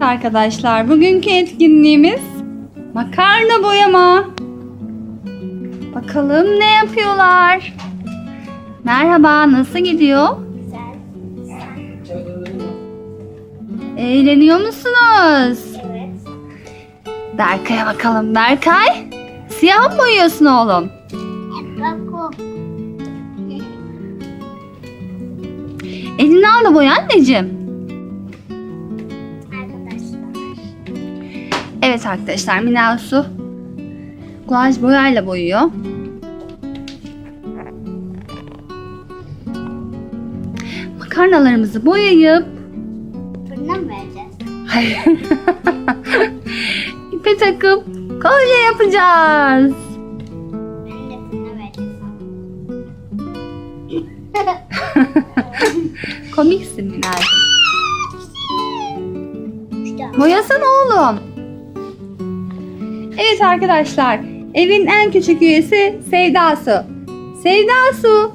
Arkadaşlar bugünkü etkinliğimiz makarna boyama. Bakalım ne yapıyorlar? Merhaba, nasıl gidiyor? Eğleniyor musunuz? Evet. Berkay'a bakalım. Berkay, siyah mı boyuyorsun oğlum? Elini al da boya anneciğim. Arkadaşlar. Evet arkadaşlar, Minasu guaj boyayla boyuyor. Makarnalarımızı boyayıp Fırına mı vereceğiz? Hayır. İpe takıp kolye yapacağız. Komiksin Minay. İşte. Boyasana oğlum. Evet arkadaşlar. Evin en küçük üyesi Sevda Su. Sevda Su.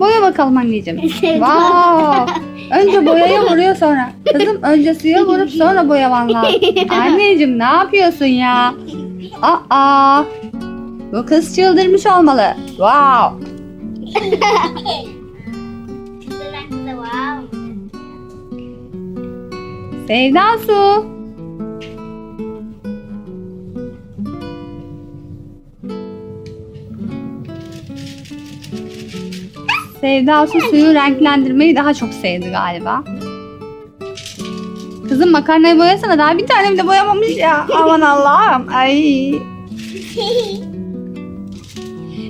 Boya bakalım anneciğim. Wow. Önce boyaya vuruyor sonra. Kızım önce suya vurup sonra boyaman lazım. Anneciğim ne yapıyorsun ya? Aa. Bu kız çıldırmış olmalı. Wow. Sevda Su. Sevda Su suyu renklendirmeyi daha çok sevdi galiba. Kızım makarnayı boyasana daha bir tane bile boyamamış ya. Aman Allah'ım. Ay.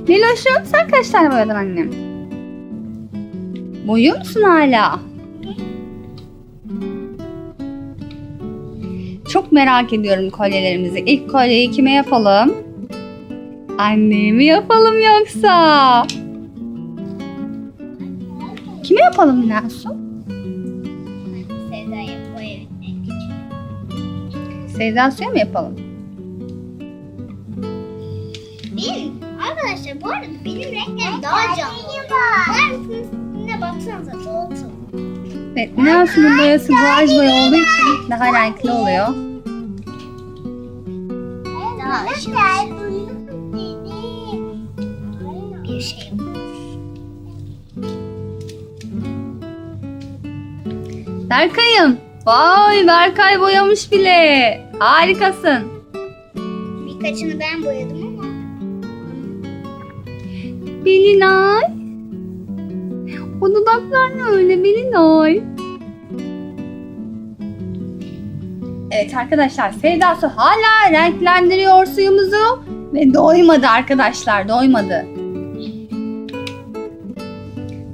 Miloş'um sen kaç tane boyadın annem? Boyuyor musun hala? Çok merak ediyorum kolyelerimizi. İlk kolyeyi kime yapalım? Anneye mi yapalım yoksa? Kime yapalım Minasu? Sevda'ya bu evin en küçük. Sevda Su'ya mı yapalım? Benim arkadaşlar bu arada benim renklerim daha canlı. Ben üstüne baksanıza çok çok. Evet, Minasu'nun boyası guaj boya olduğu için daha renkli oluyor. Daha ışıl bir şey. Berkay'ım. Vay Berkay boyamış bile. Harikasın. Birkaçını ben boyadım ama. Belinay. O dudaklar ne öyle Belinay? Evet arkadaşlar Sevda Su hala renklendiriyor suyumuzu ve doymadı arkadaşlar doymadı.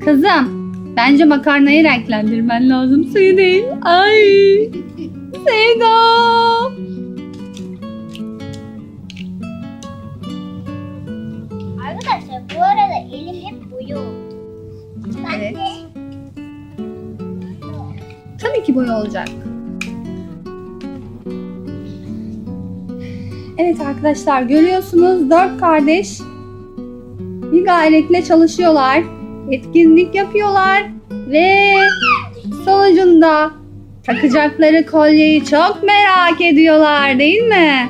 Kızım bence makarnayı renklendirmen lazım suyu değil. Ay Sevda. Arkadaşlar bu arada elim hep boyu. Ben Evet. de Tabii ki boya olacak. Evet arkadaşlar görüyorsunuz dört kardeş bir gayretle çalışıyorlar. Etkinlik yapıyorlar ve sonucunda takacakları kolyeyi çok merak ediyorlar değil mi?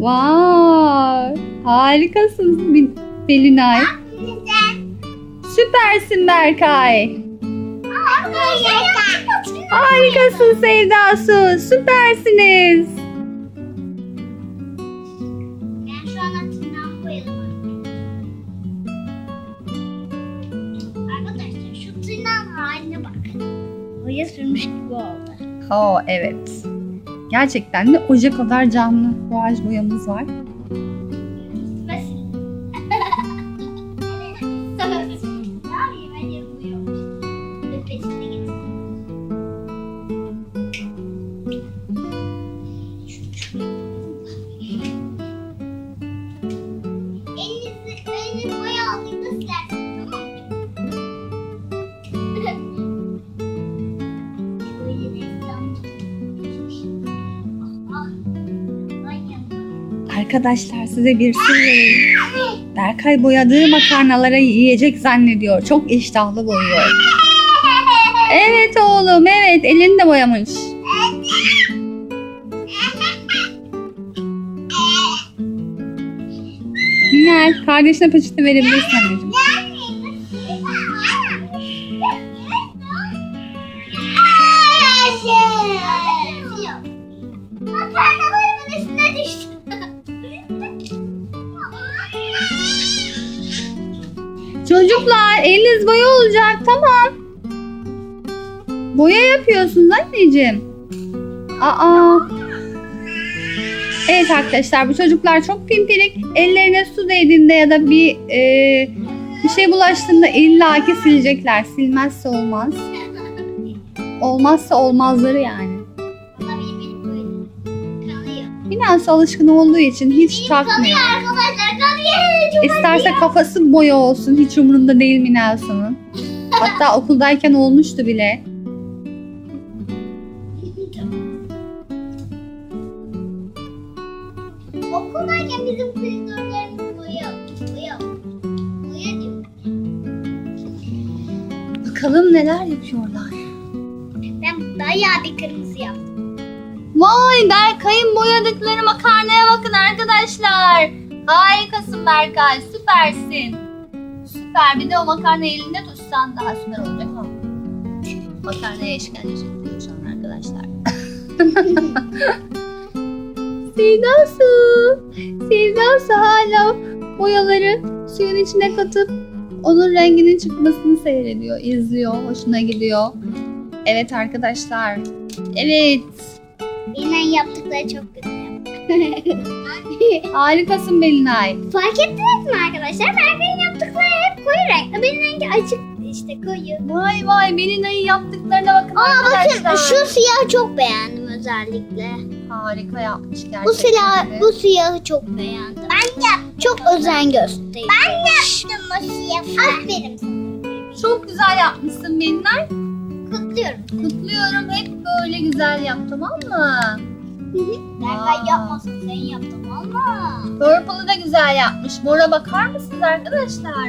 Vay harikasın Belinay. Süpersin Berkay. Harikasın Sevda Su. Süpersiniz. Arkadaşlar şu tırnağın haline bakın. Boya sürmüş gibi oldu. Oo evet. Gerçekten de oje kadar canlı guaj boyamız var. Arkadaşlar size bir sır vereyim. Berkay boyadığı makarnaları yiyecek zannediyor. Çok iştahlı boyuyor. Evet oğlum evet elini de boyamış. Minel kardeşine peçete verebilirsin anneciğim. Çocuklar eliniz boya olacak tamam. Boya yapıyorsunuz anneciğim. Aa. Evet arkadaşlar bu çocuklar çok pimpirik. Ellerine su değdiğinde ya da bir e, bir şey bulaştığında illaki silecekler. Silmezse olmaz. Olmazsa olmazları yani. Binası alışkın olduğu için hiç takmıyor. İsterse kafası boya olsun hiç umurunda değil Minelsu'nun. Hatta okuldayken olmuştu bile. Okuldayken bizim koridorlarımız boya. Boya. Boya diyor. Bakalım neler yapıyorlar. Ben bayağı bir kırmızı yaptım. Vay Berkay'ın boyadıkları makarnaya bakın arkadaşlar. Harikasın Berkay süpersin. Süper bir de o makarna elinde tutsan daha süper olacak ama. Makarnaya işkence çektiriyor şu an arkadaşlar. Sevda su. Sevda su hala boyaları suyun içine katıp onun renginin çıkmasını seyrediyor, izliyor, hoşuna gidiyor. Evet arkadaşlar. Evet. Benim yaptıkları çok güzel. Harikasın Belinay. Fark ettiniz mi arkadaşlar? Berkay'ın yaptıkları hep koyu renk. Benim rengi açık işte koyu. Vay vay Belinay'ın yaptıklarına bakın Aa arkadaşlar. bakın şu siyahı çok beğendim özellikle. Harika yapmış gerçekten. Bu silah, bu siyahı çok beğendim. Ben yaptım. Çok özen gösterdim. Ben yaptım o siyahı. Aferin sana. Çok güzel yapmışsın Belinay. Kutluyorum. Kutluyorum. Hep böyle güzel yap tamam mı? Berkay yapmasın sen yaptın ama. Purple'ı da güzel yapmış. Mora bakar mısınız arkadaşlar?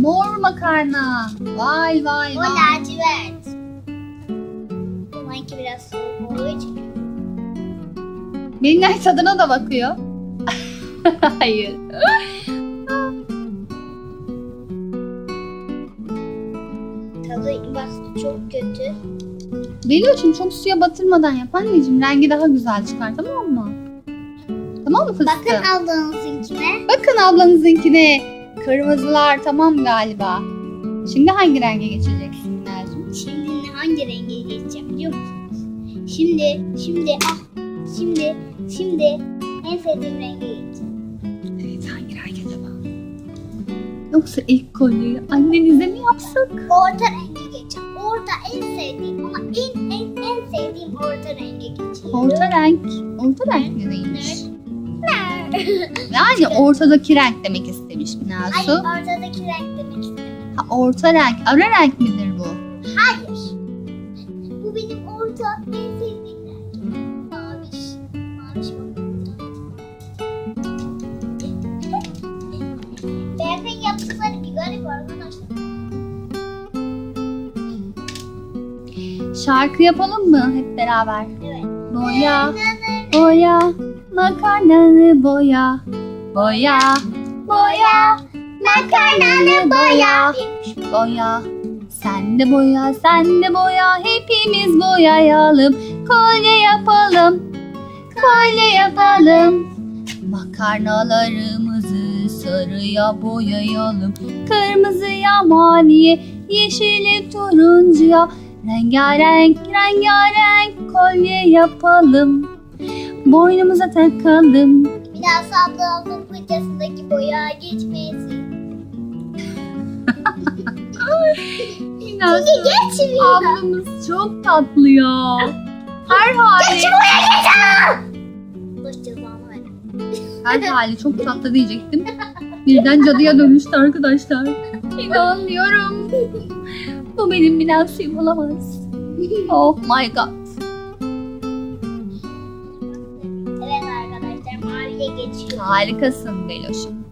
Mor makarna. Vay vay O vay. lacivert. Bununki biraz soğuk olduğu için. Belinay tadına da bakıyor. Hayır. Beloş'um çok suya batırmadan yap anneciğim. Rengi daha güzel çıkar tamam mı? Tamam mı fıstığım? Bakın ablanızınkine. Bakın ablanızınkine. Kırmızılar tamam galiba. Şimdi hangi renge geçeceksin Minel'cim? Şimdi hangi renge geçeceğim biliyor musunuz? Şimdi, şimdi, ah, şimdi, şimdi en sevdiğim renge geçeceğim. Evet hangi renk acaba? Yoksa ilk kolyeyi annenize mi yapsak? Orta. Orta en sevdiğim ama en en en sevdiğim orta renge geçeceğim. Orta renk. Orta renk ne neymiş? Ne? Yani ortadaki renk demek istemiş Ay Minelsu. ortadaki renk demek istemedim. Ha, orta renk. Ara renk midir bu? Hayır. Şarkı yapalım mı hep beraber? Evet. Boya, boya, makarnalı boya. Boya, boya, makarnalı boya. Boya, sen de boya, sen de boya. Hepimiz boyayalım. Kolye yapalım, kolye yapalım. Makarnalarımızı sarıya boyayalım. Kırmızıya, maviye, yeşili, turuncuya. Rengarenk, rengarenk kolye yapalım. Boynumuza takalım. Bir daha sablamın fırçasındaki boya geçmesin. Biraz geçmiyor. ablamız çok tatlı ya. Her hali, boya. Allah cezanı ver. her hali çok tatlı diyecektim. Birden cadıya dönüştü arkadaşlar. İnanmıyorum. Bu benim münasibim olamaz. Oh my god. Evet arkadaşlar maviye geçiyor. Harikasın Beloş'um.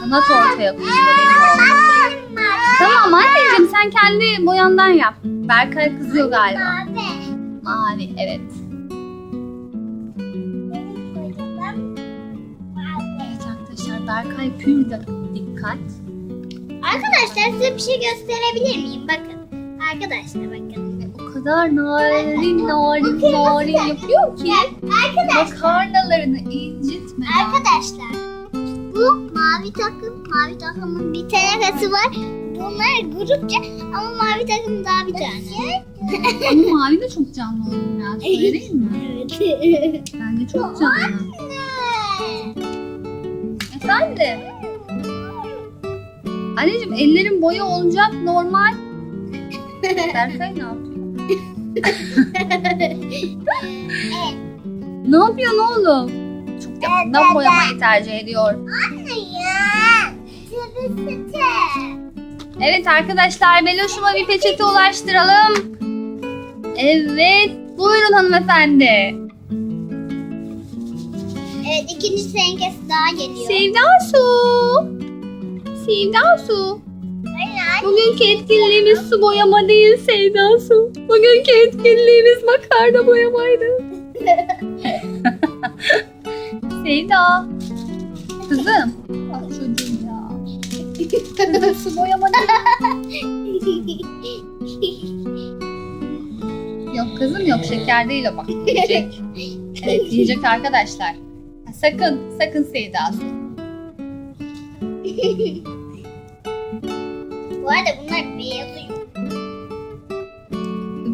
Sanat ortaya koydu benim. Tamam anneciğim sen kendi boyandan yap. Berkay kızıyor galiba. Mavi. Mavi evet. Evet arkadaşlar Berkay pür dikkat. Arkadaşlar size bir şey gösterebilir miyim? Bakın. Arkadaşlar bakın. Kadar narin narin narin yapıyor ki Arkadaşlar. makarnalarını incitmeden. Arkadaşlar. Bu mavi takım. Mavi takımın bir tanesi var. Bunlar grupça ama mavi takım daha bir tane. Ama mavi de çok canlı oğlum ya. Öyle değil mi? Evet. Bence çok canlı. Efendim? Anneciğim ellerin boya olacak normal. Berkay ne yapıyor? Ne yapıyorsun oğlum? Çok yakından boyamayı tercih ediyor. Evet arkadaşlar Beloş'uma bir peçete ulaştıralım. Evet buyurun hanımefendi. Evet ikinci tenkesi daha geliyor. Sevda Su. Sevda Su. Bugünkü etkinliğimiz su boyama değil Sevda Su. Bugünkü etkinliğimiz makarna boyamaydı. Sevda. Kızım. Ah çocuğum ya. Kızım su boyama değil. Yok kızım yok şeker değil o bak. Yiyecek. Evet yiyecek arkadaşlar. Sakın sakın Sevda Su. Bu arada bunlar beyazıyor.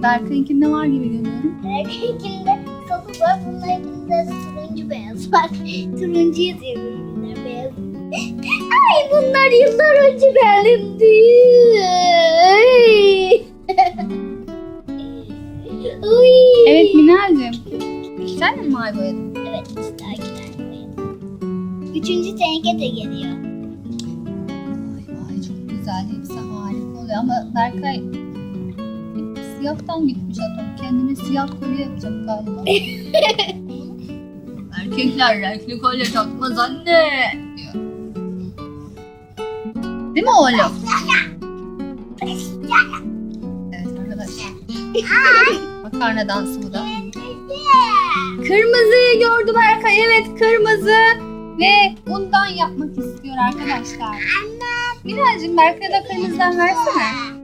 Berkay'ınkinde var gibi görüyorum. Erkeğinde sapı var. Bunlarında turuncu beyaz var. turuncu yazıyor bunlar beyaz. Ay bunlar yıllar önce benimdi. Uy. Evet Minel'cim. Sen de mi mavi boyadın? Evet boyadım. Üçüncü teneke de geliyor. Vay vay çok güzel. Ama Berkay siyahtan gitmiş adam. Kendine siyah kolye yapacak galiba. Erkekler renkli kolye takmaz anne diyor. Değil mi oğlum? Evet arkadaşlar. Makarna dansı bu da. Kırmızıyı gördü Berkay. Evet kırmızı. Ve bundan yapmak istiyor arkadaşlar. Minacığım Berkay'a da kırmızıdan versene.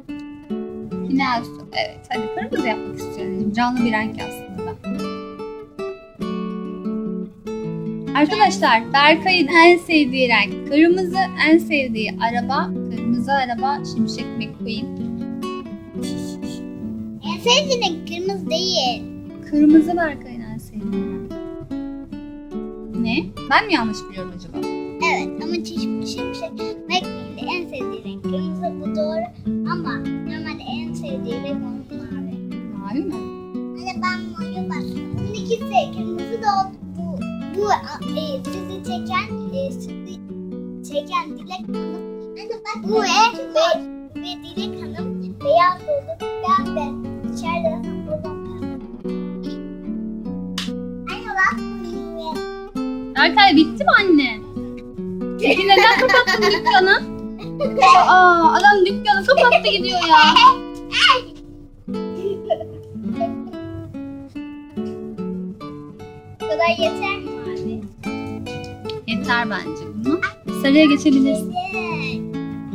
Minacığım evet hadi kırmızı yapmak istiyorum. Canlı bir renk aslında. Arkadaşlar Berkay'ın en sevdiği renk kırmızı, en sevdiği araba kırmızı araba Şimşek McQueen. En sevdiğin kırmızı değil. Kırmızı Berkay'ın en sevdiği renk. Ne? Ben mi yanlış biliyorum acaba? Evet ama çeşitli şimşek McQueen'de en sevdiği renk kırmızı bu doğru ama normalde en sevdiği renk onun mavi. Mavi mi? Anne ben mavi bastım. Bunun ikisi kırmızı da oldu. Bu, bu e, sizi çeken e, sizi çeken Dilek Hanım. Anne bak bu ve, ve, ve Dilek Hanım beyaz oldu. Ben de içeride bak bu Berkay bitti mi anne? Peki neden kapattın dükkanı? Aa adam dükkanı kapattı gidiyor ya. Bu kadar yeter mi abi? Yeter bence bunu. Sarıya geçebilirsin. Evet.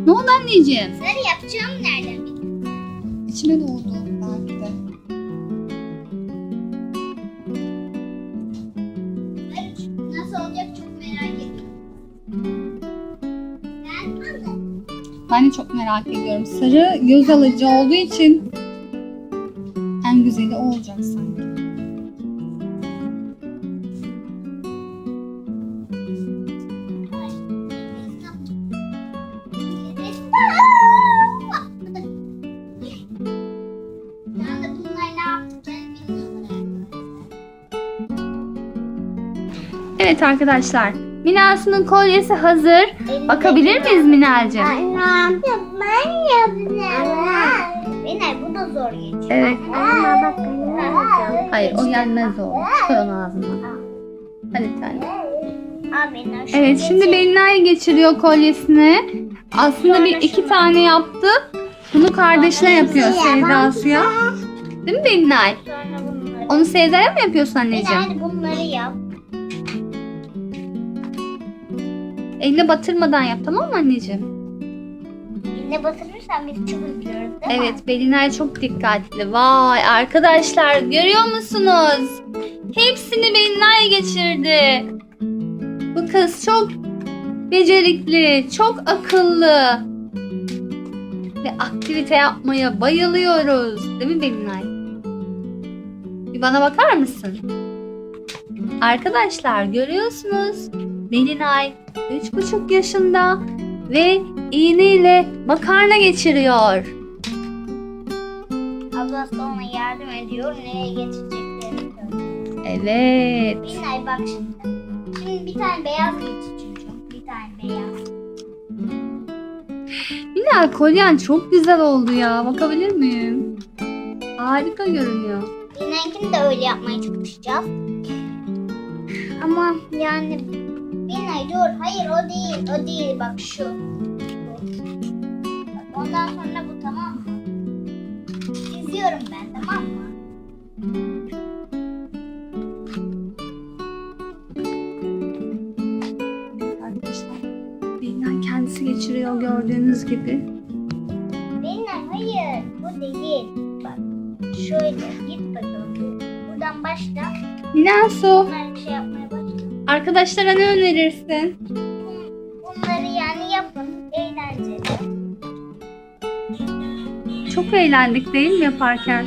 Ne oldu anneciğim? Sarı yapacağım nereden bileyim? İçime doğdu Ben de çok merak ediyorum. Sarı göz alıcı olduğu için en güzeli o olacak sanki. Evet arkadaşlar Minasu'nun kolyesi hazır. Bakabilir miyiz Minel'cim? Annem. Ben yapacağım. Beni bu da zor geçiyor. Evet. Bak Hayır o yenmez o. Çıkar onu ağzından. Hadi tane. Evet şimdi Belinay geçiriyor kolyesini. Aslında bir iki tane yaptı. Bunu kardeşine yapıyor Sevda Su'ya. Değil mi Belinay? Onu Sevda'ya mı yapıyorsun anneciğim? hadi bunları yap. Eline batırmadan yap tamam mı anneciğim? Eline batırırsan biz çubuk diyoruz değil mi? Evet Belinay çok dikkatli. Vay arkadaşlar görüyor musunuz? Hepsini Belinay geçirdi. Bu kız çok becerikli, çok akıllı. Ve aktivite yapmaya bayılıyoruz. Değil mi Belinay? Bir bana bakar mısın? Arkadaşlar görüyorsunuz. Belinay 3,5 yaşında ve iğneyle makarna geçiriyor. Ablası ona yardım ediyor. Nereye geçeceklerini söylüyor. Evet. Bilay bak şimdi. Şimdi bir tane beyaz geçir çocuğum. Bir tane beyaz. Bilal kolyen çok güzel oldu ya. Bakabilir miyim? Harika görünüyor. Bilal'inkini de öyle yapmaya çalışacağız. Ama yani Bilay dur. Hayır o değil. O değil. Bak şu. Bak, ondan sonra bu tamam mı? İzliyorum ben tamam mı? Arkadaşlar. Kendisi geçiriyor gördüğünüz gibi. Bilal hayır. Bu değil. Bak şöyle git bakalım. Buradan başla. Bilal Su. Bunları şey yapmaya. Arkadaşlara ne önerirsin? Bunları yani yapın. Eğlenceli. Çok eğlendik değil mi yaparken?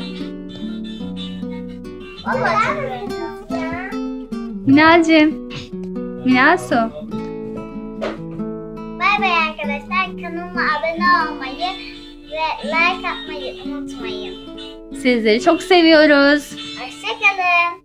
Vallahi çok eğlenceli. Minal'cim. Minal Su. Bay bay arkadaşlar. Kanalıma abone olmayı ve like atmayı unutmayın. Sizleri çok seviyoruz. Hoşçakalın.